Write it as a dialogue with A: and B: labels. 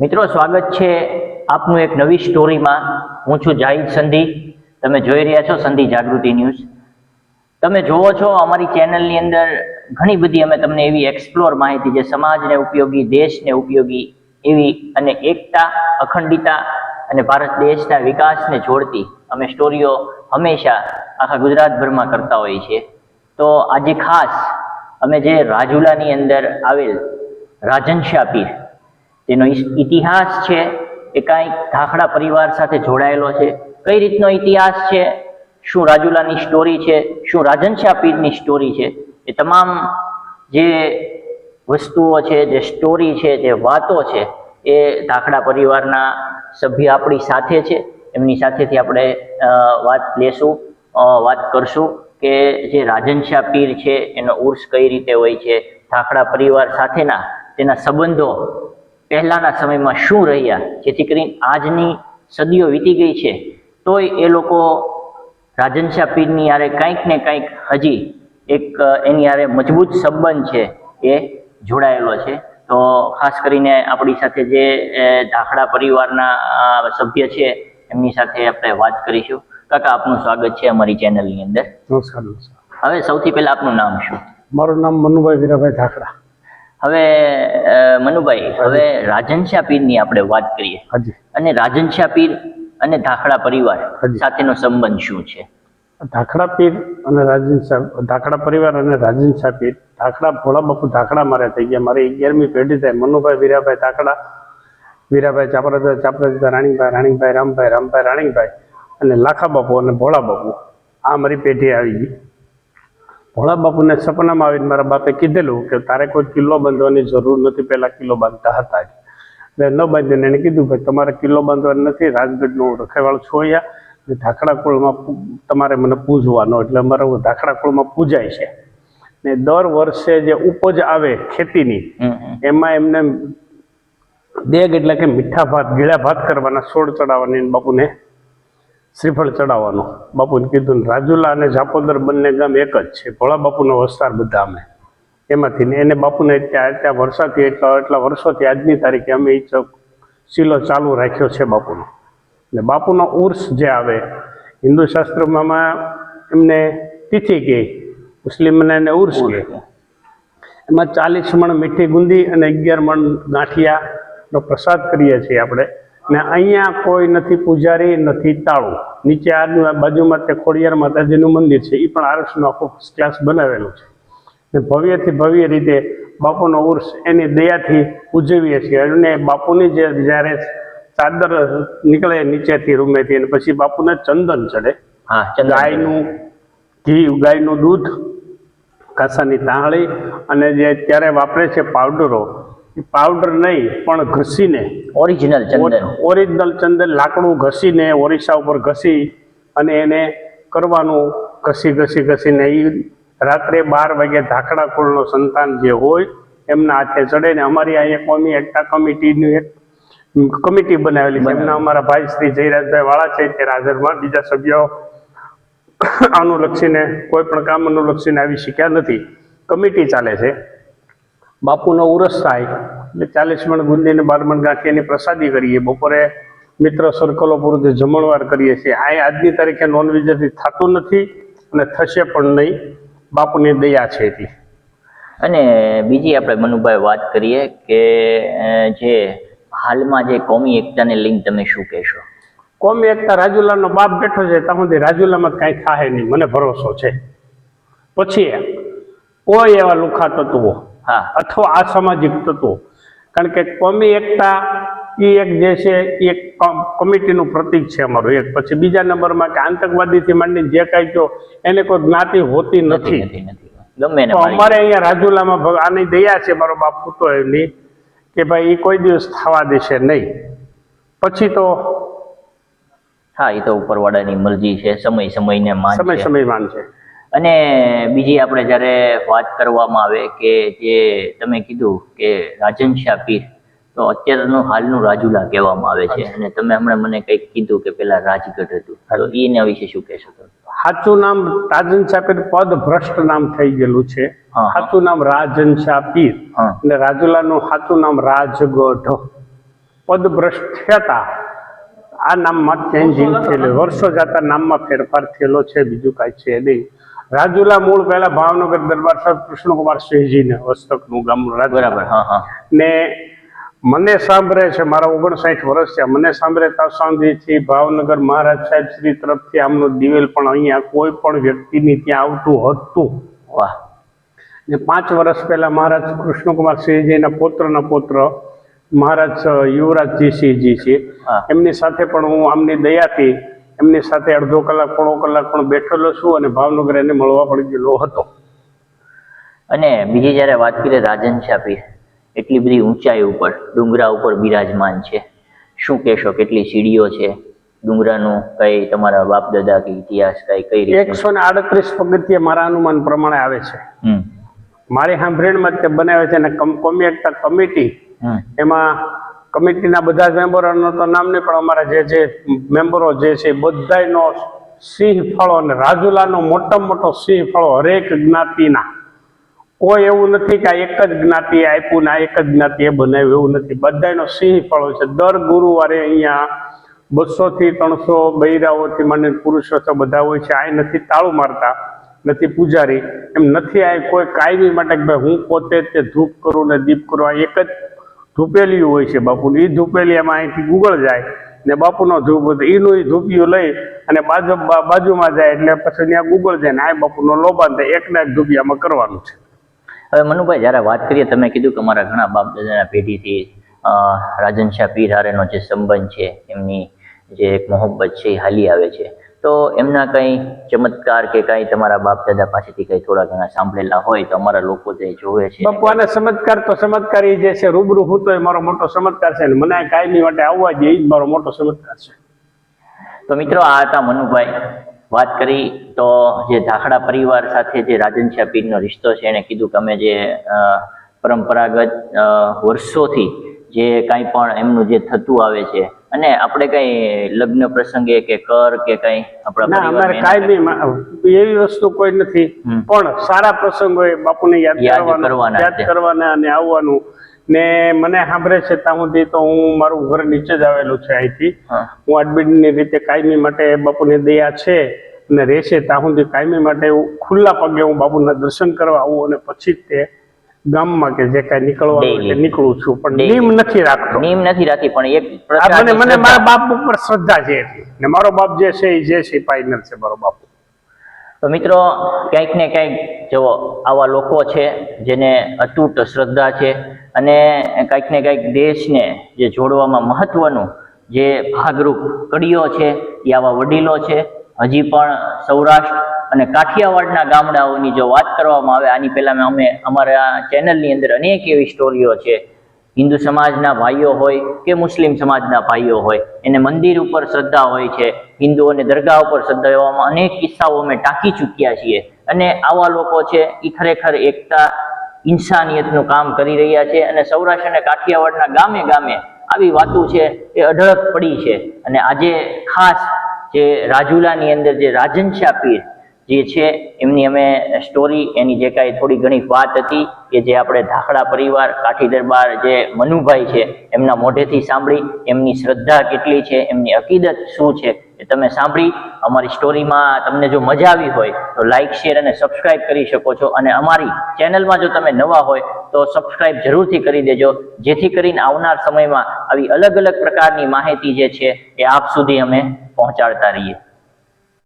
A: મિત્રો, સ્વાગત છે આપનું એક નવી સ્ટોરીમાં. હું છું જાહિદ સંધિ. તમે જોઈ રહ્યા છો સંધી જાગૃતિ ન્યૂઝ. તમે જોવો છો, અમારી ચેનલની અંદર ઘણી બધી અમે તમને એવી એક્સપ્લોર માહિતી જે સમાજને ઉપયોગી, દેશને ઉપયોગી એવી અને એકતા અખંડિતા અને ભારત દેશના વિકાસને જોડતી અમે સ્ટોરીઓ હંમેશા આખા ગુજરાતભરમાં કરતા હોઈએ છીએ. તો આજે ખાસ અમે જે રાજુલાની અંદર આવેલ રાજનશાહ પીર ઇસ- ઇતિહાસ છે, એ કાંઈક ધાખડા પરિવાર સાથે જોડાયેલો છે. કઈ રીતનો ઇતિહાસ છે? શું રાજુલાની સ્ટોરી છે? શું રાજનશાહ પીરની સ્ટોરી છે? એ તમામ જે વસ્તુઓ છે, જે સ્ટોરી છે, જે વાતો છે, એ ધાખડા પરિવારના સભ્ય આપણી સાથે છે. એમની સાથેથી આપણે વાત લેશું વાત કરશું કે જે રાજનશાહ પીર છે, એનો ઉર્સ કઈ રીતે હોય છે ધાખડા પરિવાર સાથેના તેના સંબંધો પહેલાના સમયમાં શું રહ્યા? જેથી કરીને આજની સદીઓ વીતી ગઈ છે. તોય એ લોકો રાજનશાહ પીરની યારે કંઈક ને કંઈક હજી એક એની યારે મજબૂત સંબંધ છે એ જોડાયેલો છે. તો ખાસ કરીને આપણી સાથે જે ધાખડા પરિવારના સભ્ય છે એમની સાથે આપણે વાત કરીશું. કાકા આપનું સ્વાગત છે અમારી ચેનલની અંદર.
B: નમસ્કાર નમસ્કાર.
A: હવે સૌથી પહેલા આપનું નામ શું?
B: મારું નામ મનુભાઈ વીરાભાઈ ધાકડા
A: હવે મનુભાઈ હવે રાજનશાહ પીરની આપણે વાત કરીએ. અને રાજનશ્યા પીર અને ધાખડા પરિવાર. સાથેનો સંબંધ શું છે?
B: ધાખડા પીર અને રાજનશા ધાખડા પરિવાર અને રાજનશા પીર. ધાકડા ભોળા બાપુ ધાકડા મારે થઈ ગયા. મારી અગિયારમી પેઢી થાય. મનુભાઈ વીરાભાઈ ધાકડા વીરાભાઈ ચાપરાજા ચાપરાજા રાણીભાઈ રાણીભાઈ રામભાઈ રામભાઈ રાણીભાઈ અને લાખા બાપુ અને ભોળા બાપુ. આ મારી પેઢી આવી ગઈ. ભોળા બાપુને સપનામાં આવીને મારા બાપે કીધેલું કે તારે કોઈ કિલ્લો બાંધવાની જરૂર નથી પહેલાં કિલ્લો બાંધતા હતા જ. એટલે ન બાંધીને એને કીધું કે તમારે કિલ્લો બાંધવાનો નથી રાજગઢનો હું રખેવાળ છું અહીંયા. ને ધાકડા કુળમાં તમારે મને પૂજવાનો. એટલે અમારે હું ધાકડા કુળમાં પૂજાય છે. ને દર વર્ષે જે ઉપજ આવે ખેતીની. એમાં એમને દેગ એટલે કે મીઠા ભાત ગીળા ભાત કરવાના સોળ ચડાવવાની બાપુને શ્રીફળ ચડાવવાનો. બાપુને કીધું રાજુલા અને જાપોદર બંને ગામ એક જ છે. ભોળા બાપુનો વસ્તાર બધા અમે. એમાંથી ને એને બાપુને ત્યાં ત્યાં વર્ષોથી એટલા એટલા વર્ષોથી આજની તારીખે અમે એ ચોક શીલો ચાલુ રાખ્યો છે બાપુનો. ને બાપુનો ઉર્સ જે આવે હિન્દુ શાસ્ત્રમાં એમને તિથિ કહે મુસ્લિમને એને ઉર્સ કહે એમાં ચાલીસ મણ મીઠી ગુંદી અને અગિયાર મણ ગાંઠિયાનો પ્રસાદ કરીએ છીએ આપણે. ને અહીંયા કોઈ નથી પૂજારી નથી તાળું. નીચે આ બાજુમાં તે ખોડિયાર માતાજીનું મંદિર છે. એ પણ આરસનું આખું ફર્સ્ટ ક્લાસ બનાવેલું છે. ને ભવ્યથી ભવ્ય રીતે બાપુનો ઉર્સ એની દયાથી ઉજવીએ છીએ. અને બાપુની જે જ્યારે ચાદર નીકળે નીચેથી રૂમેથી અને પછી બાપુને ચંદન ચડે. ગાયનું ઘી ગાયનું દૂધ કાસાની તાળી અને જે અત્યારે વાપરે છે પાવડરો પાવડર નહીં પણ ઘસીને.
A: ઓરિજિનલ ચંદન.
B: ઓરિજિનલ ચંદન લાકડું ઘસીને ઓરિસ્સા ઉપર ઘસી અને એને કરવાનું ઘસી ઘસી ઘસીને એ રાત્રે બાર વાગે ધાકડા કુળનો સંતાન જે હોય એમના હાથે ચડે ને અમારી અહીંયા કોમી એકતા કમિટીની એક કમિટી બનાવેલી છે. એમના અમારા ભાઈ શ્રી જયરાજભાઈ વાળા છે ત્યારે હાજરમાં બીજા સભ્યો અનુલક્ષીને કોઈ પણ કામ અનુલક્ષીને આવી શક્યા નથી. કમિટી ચાલે છે. બાપુનો ઉરસ થાય. એટલે ચાલીસ મણ ગુંદીને બાર મણ ગાંઠિયાની પ્રસાદી કરીએ. બપોરે મિત્ર સર્કલો પૂરતી જમણવાર કરીએ છીએ. આ આજની તારીખે નોનવેજથી થતું નથી અને થશે પણ નહીં. બાપુની દયા છે એટલી.
A: અને બીજી આપણે મનુભાઈ વાત કરીએ કે જે હાલમાં જે કોમી એકતાને લઈને તમે શું કહેશો?
B: કોમી એકતા રાજુલાનો બાપ બેઠો છે ત્યાં સુધી રાજુલામાં કાંઈ થાય નહીં. મને ભરોસો છે. પછી કોઈ એવા લુખા તત્વો અથવા અસામાજિક તત્વો. કારણ કે કોમી એકતા એ એક જે છે એક કમિટીનું પ્રતીક છે અમારું એક. પછી બીજા નંબરમાં કે આતંકવાદીથી માંડીને જે કાંઈ કહો એને કોઈ જ્ઞાતિ હોતી
A: નથી ને
B: અમારે અહીંયા રાજુલામાં આની દયા છે મારો બાપ પૂતો એમની કે ભાઈ એ કોઈ દિવસ થવા દેશે નહીં. પછી તો
A: હા એ તો ઉપરવાળાની મરજી છે સમય સમયને માન
B: સમય સમય માન માનશે
A: અને બીજી આપણે જ્યારે વાત કરવામાં આવે કે જે તમે કીધું કે રાજન શાહ પીર તો અત્યારનું હાલનું રાજુલા કહેવામાં આવે છે. અને તમે હમણાં મને કંઈક કીધું કે પેલા રાજગઢ હતું તો એના વિશે શું કહેશો તમે?
B: સાચું નામ રાજન શાહ પીર પદ ભ્રષ્ટ નામ થઈ ગયેલું છે. સાચું નામ રાજન શાહ પીર અને રાજુલાનું સાચું નામ રાજગઢ. પદભ્રષ્ટ ભ્રષ્ટ થતા આ નામમાં ચેન્જિંગ થયેલું. વર્ષો જતા નામમાં ફેરફાર થયેલો છે બીજું કાંઈ છે નહીં. રાજુલા મૂળ પહેલા ભાવનગર દરબાર સાહેબ કૃષ્ણકુમાર સિંહજીને હસ્તકનું ગામ.
A: બરાબર હા હા.
B: ને મને સાંભળે છે મારા ઓગણસાઠ વર્ષ છે મને સાંભળે ત્યાં સુધીથી ભાવનગર મહારાજ સાહેબ શ્રી તરફથી આમનું દિવેલ પણ અહીંયા કોઈ પણ વ્યક્તિની ત્યાં આવતું હતું.
A: વાહ.
B: ને પાંચ વર્ષ પહેલા મહારાજ કૃષ્ણકુમાર સિંહજીના પોત્રના પોત્ર મહારાજ યુવરાજજી સિંહજી છે. એમની સાથે પણ હું આમની દયાથી એમની સાથે અડધો કલાક પોણો કલાક પણ બેઠેલો છું અને ભાવનગર એને મળવા પડી ગયેલો હતો.
A: અને બીજી જ્યારે વાત કરીએ રાજન છાપી એટલી બધી ઊંચાઈ ઉપર ડુંગરા ઉપર બિરાજમાન છે. શું કહેશો કેટલી સીડીઓ છે? ડુંગરાનું કઈ તમારા બાપ દાદા કે ઇતિહાસ કઈ કઈ રીતે?
B: એકસો ને આડત્રીસ પગથિયે મારા અનુમાન પ્રમાણે આવે છે. મારી સાંભળીમાં જ તે બનાવે છે અને કમ- કોમી એકતા કમિટી એમાં કમિટીના બધા જ મેમ્બરોનો તો નામ નહીં, પણ અમારા જે જે મેમ્બરો જે છે બધાયનો સિંહ ફળો અને રાજુલાનો મોટામાં મોટો સિંહ ફળો હરેક જ્ઞાતિના. કોઈ એવું નથી કે આ એક જ જ્ઞાતિએ આપ્યું ને આ એક જ જ્ઞાતિએ બનાવ્યું, એવું નથી. બધાયનો સિંહ ફળો છે. દર ગુરુવારે અહીંયા બસો થી ત્રણસો બૈરાઓથી માંડીને પુરુષો તો બધા હોય છે. આ નથી તાળું મારતા, નથી પૂજારી. એમ નથી આ કોઈ કાયમી માટે કે ભાઈ હું પોતે તે ધૂપ કરું ને દીપ કરું, આ એક જ ધૂપેલી હોય છે બાપુની. એ ધૂપેલી એમાં અહીંથી ગુગળ જાય ને બાપુનો ધૂપ એનું એ ધૂપિયું લઈ અને બાજુ બાજુમાં જાય એટલે પછી ત્યાં ગુગળ જાય ને આ બાપુનો લોબાન થાય. એકના એક ધૂપિયામાં કરવાનું છે.
A: હવે મનુભાઈ જ્યારે વાત કરીએ તમે કીધું કે અમારા ઘણા બાપ દાદાના પેઢીથી અ, રાજન શાહ પીર હારેનો જે સંબંધ છે એમની જે એક મોહબ્બત છે એ હાલી આવે છે. તો એમના કંઈ ચમત્કાર કે કંઈ તમારા બાપ દાદા પાસેથી કંઈ થોડા ઘણા સાંભળેલા હોય તો અમારા લોકો જે જોવે છે.
B: બાપુ ચમત્કાર તો ચમત્કાર જે છે રૂબરૂ હું તો એ મારો મોટો ચમત્કાર છે મને કાયમી માટે આવવા એ જ મારો મોટો ચમત્કાર છે.
A: તો મિત્રો આ હતા મનુભાઈ. વાત કરી તો જે ધાખડા પરિવાર સાથે જે રાજન શાહ પીરનો રિશ્તો છે એને કીધું કે અમે જે પરંપરાગત વર્ષોથી જે કાંઈ પણ એમનું જે થતું આવે છે અને આપણે કઈ લગ્ન પ્રસંગે કે કર કે કઈ આપણા
B: અમારે કાયમી એવી વસ્તુ કોઈ નથી. પણ સારા પ્રસંગો બાપુને યાદ કરવાના યાદ. કરવાના અને આવવાનું. ને મને સાંભળે છે ત્યાં સુધી તો હું મારું ઘર નીચે જ આવેલું છે અહીંથી.
A: હું.
B: આડબીડની રીતે કાયમી માટે બાપુની દયા છે અને રહેશે ત્યાં સુધી કાયમી માટે હું ખુલ્લા પગે હું બાપુના દર્શન કરવા આવું અને પછી જ તે ગામમાં કે જે કઈ નીકળવાનું નીકળું છું પણ નિયમ નથી રાખતો.
A: નિયમ નથી રાખી પણ એક
B: મને મને મારા બાપ ઉપર શ્રદ્ધા છે ને મારો બાપ જે છે એ જે ફાઇનલ છે મારો બાપ.
A: તો મિત્રો ક્યાંક ને ક્યાંક જો આવા લોકો છે જેને અતૂટ શ્રદ્ધા છે અને કંઈક ને કંઈક દેશને જે જોડવામાં મહત્વનું જે ભાગરૂપ કડીઓ છે એ આવા વડીલો છે. હજી પણ સૌરાષ્ટ્ર અને કાઠિયાવાડના ગામડાઓની જો વાત કરવામાં આવે, આની પહેલાં અમે અમારા ચેનલની અંદર અનેક એવી સ્ટોરીઓ છે. હિન્દુ સમાજના ભાઈઓ હોય કે મુસ્લિમ સમાજના ભાઈઓ હોય, એને મંદિર ઉપર શ્રદ્ધા હોય છે. હિન્દુઓને દરગાહ ઉપર શ્રદ્ધા એવામાં અનેક કિસ્સાઓ અમે ટાંકી ચૂક્યા છીએ. અને આવા લોકો છે એ ખરેખર એકતા, ઇન્સાનિયતનું કામ કરી રહ્યા છે અને સૌરાષ્ટ્ર અને કાઠિયાવાડના ગામે ગામે આવી વાતો છે, એ અઢળક પડી છે. અને આજે ખાસ જે રાજુલાની અંદર જે રાજન શાહ પીર જે છે, એમની અમે સ્ટોરી એની જે કાંઈ થોડી ઘણી વાત હતી કે જે આપણે ધાખડા પરિવાર, કાઠી દરબાર જે મનુભાઈ છે, એમના મોઢેથી સાંભળી, એમની શ્રદ્ધા કેટલી છે, એમની અકીદત શું છે, એ તમે સાંભળી. અમારી સ્ટોરીમાં તમને જો મજા આવી હોય, તો લાઇક શેર અને સબસ્ક્રાઇબ કરી શકો છો. અને અમારી ચેનલમાં જો તમે નવા હોય, તો સબસ્ક્રાઇબ જરૂરથી કરી દેજો. જેથી કરીને આવનાર સમયમાં આવી અલગ અલગ પ્રકારની માહિતી જે છે, એ આપ સુધી અમે પહોંચાડતા રહીએ.